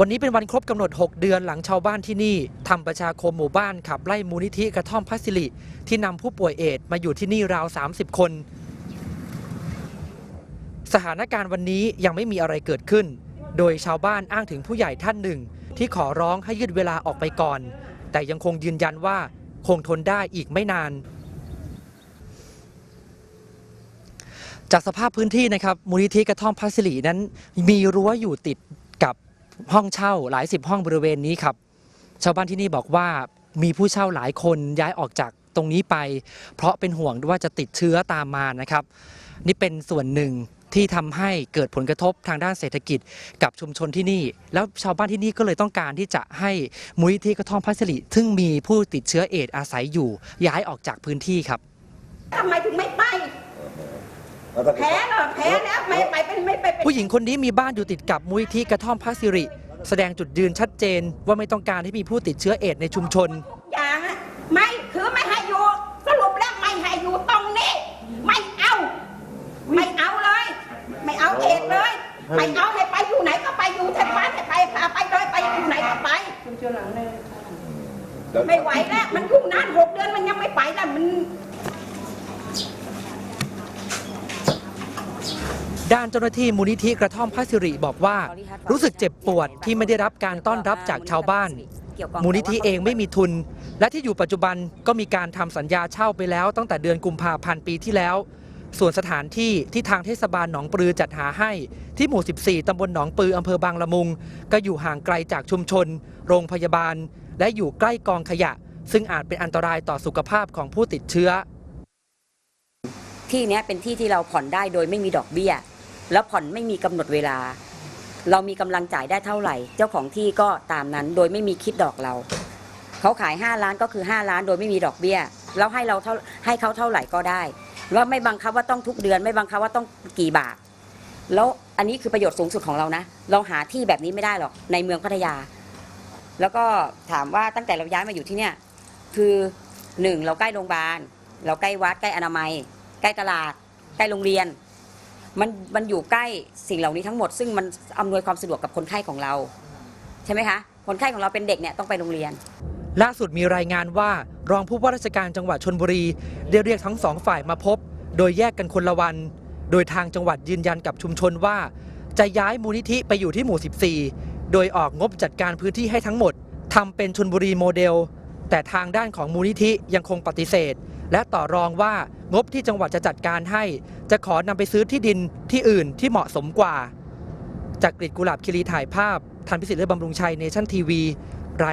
วันนี้เป็นวันครบกำหนด 6 เดือนหลังชาวบ้านที่นี่ทำประชาคมหมู่บ้านขับไล่มูลนิธิกระท่อมพัสิริที่นำผู้ป่วยเอดส์มาอยู่ที่นี่ราว 30 คน สถานการณ์วันนี้ยังไม่มีอะไรเกิดขึ้น โดยชาวบ้านอ้างถึงผู้ใหญ่ท่านหนึ่ง ที่ขอร้องให้ยืดเวลาออกไปก่อน แต่ยังคงยืนยันว่าคงทนได้อีกไม่นานจากสภาพพื้นที่นะครับมูลนิธิกระท่อมพัสลีนั้น มีรั้วอยู่ติดกับ ห้องเช่าหลายสิบห้องบริเวณนี้ครับ ชาวบ้านที่นี่บอกว่ามีผู้เช่าหลายคนย้ายออกจากตรงนี้ไป เพราะเป็นห่วงว่าจะติดเชื้อตามมานะครับ นี่เป็นส่วนหนึ่งที่ทำให้เกิดผลกระทบทางด้านเศรษฐกิจกับชุมชนที่นี่ แล้วชาวบ้านที่นี่ก็เลยต้องการที่จะให้มูลนิธิกระท่อมพัสลีซึ่งมีผู้ติดเชื้อเอดส์อาศัยอยู่ ย้ายออกจากพื้นที่ครับทำไมถึงไม่ไปแล้วถ้าแพ้เหรอแพ้แล้ว ผู้หญิงคนนี้มีบ้านอยู่ติดกับมูลนิธิกระท่อมพัสสิริ แสดงจุดยืนชัดเจนว่าไม่ต้องการให้มีผู้ติดเชื้อเอดส์ในชุมชน อย่างอะไม่คือไม่ให้อยู่สรุปแล้วไม่ให้อยู่ตรงนี้ ไม่เอา ไม่เอาเลย ไม่เอาเอกเลยไม่เอาให้ไปอยู่ไหนก็ไปอยู่แถวบ้านให้ไปพาไปเลยไปอยู่ไหนก็ไปแล้วไม่ไหวแล้วมันอยู่นานหกเดือนมันยังไม่ไปแล้วมัน ด้านเจ้าหน้าที่มูลนิธิกระท่อมพัสสิริบอกว่า รู้สึกเจ็บปวดที่ไม่ได้รับการต้อนรับจากชาวบ้าน มูลนิธิเองไม่มีทุน และที่อยู่ปัจจุบันก็มีการทำสัญญาเช่าไปแล้ว ตั้งแต่เดือนกุมภาพันธ์ปีที่แล้ว ส่วนสถานที่ที่ทางเทศบาลหนองปลือจัดหาให้ที่หมู่ 14 ตำบลหนองปลืออำเภอบางละมุง ก็อยู่ห่างไกลจากชุมชน โรงพยาบาล และอยู่ใกล้กองขยะ ซึ่งอาจเป็นอันตรายต่อสุขภาพของผู้ติดเชื้อ ที่เนี้ยเป็นที่ที่เราผ่อนได้โดยไม่มีดอกเบี้ย แล้วผ่อนไม่มีกำหนดเวลา เรามีกำลังจ่ายได้เท่าไหร่ เจ้าของที่ก็ตามนั้นโดยไม่มีคิดดอกเรา เขาขาย 5 ล้านก็คือ 5 ล้านโดยไม่มีดอกเบี้ย แล้วให้เราเท่าให้เขาเท่าไหร่ก็ได้ว่าไม่บังคับว่าต้องทุกเดือน ไม่บังคับว่าต้องกี่บาท แล้วอันนี้คือประโยชน์สูงสุดของเรานะ เราหาที่แบบนี้ไม่ได้หรอกในเมืองพัทยา แล้วก็ถามว่าตั้งแต่เราย้ายมาอยู่ที่เนี่ย คือหนึ่งเราใกล้โรงพยาบาลเราใกล้วัดใกล้อนามัย ใกล้ตลาด ใกล้โรงเรียน มันมันอยู่ใกล้สิ่งเหล่านี้ทั้งหมด ซึ่งมันอำนวยความสะดวกกับคนไข้ของเรา ใช่ไหมคะ คนไข้ของเราเป็นเด็กเนี่ยต้องไปโรงเรียน ล่าสุดมีรายงานว่ารองผู้ว่าราชการจังหวัดชนบุรีได้เรียกทั้งสองฝ่ายมาพบ โดยแยกกันคนละวัน โดยทางจังหวัดยืนยันกับชุมชนว่า จะย้ายมูลนิธิไปอยู่ที่หมู่ 14 โดยออกงบจัดการพื้นที่ให้ทั้งหมดทำเป็นชนบุรีโมเดล แต่ทางด้านของมูลนิธิยังคงปฏิเสธ และต่อรองว่างบที่จังหวัดจะจัดการให้ จะขอนำไปซื้อที่ดินที่อื่นที่เหมาะสมกว่า จากกรีดกุหลาบคิรีถ่ายภาพทันพิสิทธิ์เละบำรุงชัยเนชั่นทีวี